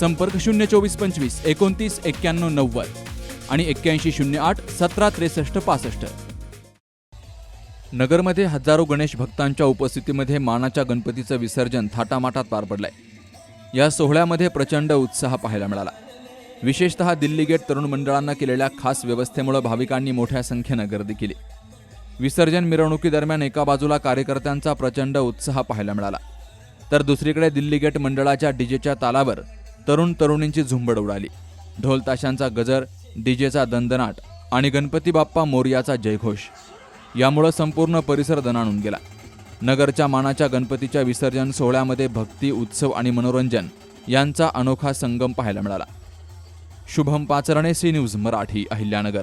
संपर्क शून्य चोवीस पंचवीस एकोणतीस एक्क्याण्णव नव्वद आणि एक्क्याऐंशी शून्य आठ सतरा त्रेसष्ट पासष्ट. नगरमध्ये हजारो गणेश भक्तांच्या उपस्थितीमध्ये मानाच्या गणपतीचं विसर्जन थाटामाटात पार पडलंय. या सोहळ्यामध्ये प्रचंड उत्साह पाहायला मिळाला. विशेषतः दिल्ली गेट तरुण मंडळांना केलेल्या खास व्यवस्थेमुळे भाविकांनी मोठ्या संख्येनं गर्दी केली. विसर्जन मिरवणुकीदरम्यान एका बाजूला कार्यकर्त्यांचा प्रचंड उत्साह पाहायला मिळाला. तर दुसरीकडे दिल्ली गेट मंडळाच्या डीजेच्या तालावर तरुण तरुणींची झुंबड उडाली. ढोल ताशांचा गजर डीजेचा दणदणाट आणि गणपती बाप्पा मोर्याचा जयघोष. यामुळं संपूर्ण परिसर दणाणून गेला. नगरच्या मानाच्या गणपतीच्या विसर्जन सोहळ्यामध्ये भक्ती उत्सव आणि मनोरंजन यांचा अनोखा संगम पाहायला मिळाला. Shubham Pacharne C News Marathi Ahilyanagar.